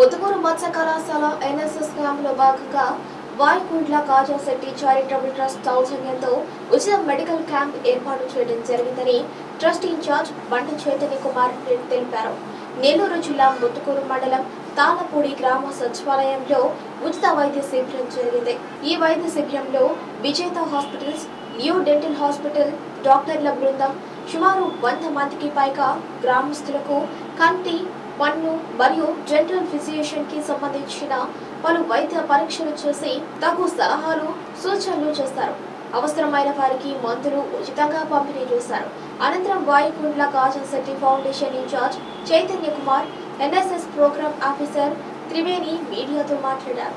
ముతుకూరు మత్స్య కళాశాల ఎన్ఎస్ఎస్ క్యాంపులో భాగంగా వాయుకుంట్ల కాజాశెట్టి చారిటబుల్ ట్రస్ట్ సౌజన్యంతో ఉచిత మెడికల్ క్యాంప్ ఏర్పాటు చేయడం జరిగిందని ట్రస్ట్ ఇన్ఛార్జ్ బంట చైతన్య కుమార్ రెడ్డి తెలిపారు. నెల్లూరు జిల్లా ముత్తుకూరు మండలం తాళపూడి గ్రామ సచివాలయంలో ఉచిత వైద్య శిబిరం జరిగింది. ఈ వైద్య శిబిరంలో విజేత హాస్పిటల్స్ న్యూ డెంటల్ హాస్పిటల్ డాక్టర్ల బృందం సుమారు వంద మందికి పైగా గ్రామస్తులకు కంటి పన్ను మరియు జనరల్ ఫిజిషియన్కి సంబంధించిన పలు వైద్య పరీక్షలు చేసి తగు సలహాలు సూచనలు చేస్తారు. అవసరమైన వారికి మందులు ఉచితంగా పంపిణీ చేశారు. అనంతరం వాయుకుండ్ల Kajan Shetty foundation incharge Chaitanya Kumar NSS programme officer Triveni మీడియాతో మాట్లాడారు.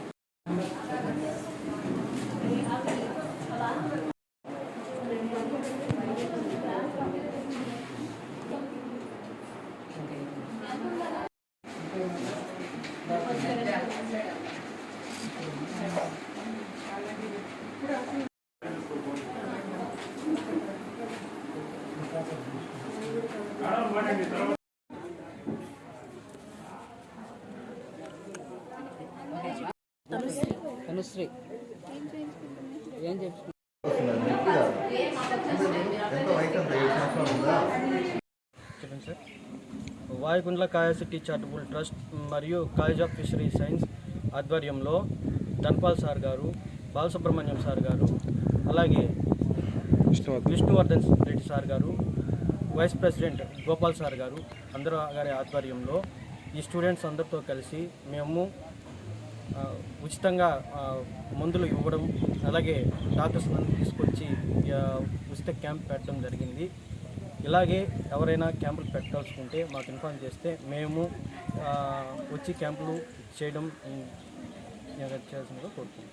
చెప్పి ఎంత వయసు అంత కాయసిటీ చారిటబుల్ ట్రస్ట్ మరియు కాలేజ్ ఆఫ్ ఫిషరీ సైన్స్ ఆధ్వర్యంలో ధన్పాల్ సార్ గారు బాలసుబ్రహ్మణ్యం సార్ గారు అలాగే విష్ణువర్ధన్ రెడ్డి సార్ గారు వైస్ ప్రెసిడెంట్ గోపాల్ సార్ గారు అందరూ గారి ఆధ్వర్యంలో ఈ స్టూడెంట్స్ అందరితో కలిసి మేము ఉచితంగా మందులు ఇవ్వడం అలాగే డాక్టర్స్ తీసుకొచ్చి ఉచిత క్యాంప్ పెట్టడం జరిగింది ఇలాగే ఎవరైనా క్యాంపులు పెట్టాల్సుకుంటే మాకు ఇన్ఫార్మ్ చేస్తే మేము వచ్చి క్యాంపులు చేయడం ఉమ్, చేయాల్సిందిగా కోరుతున్నాం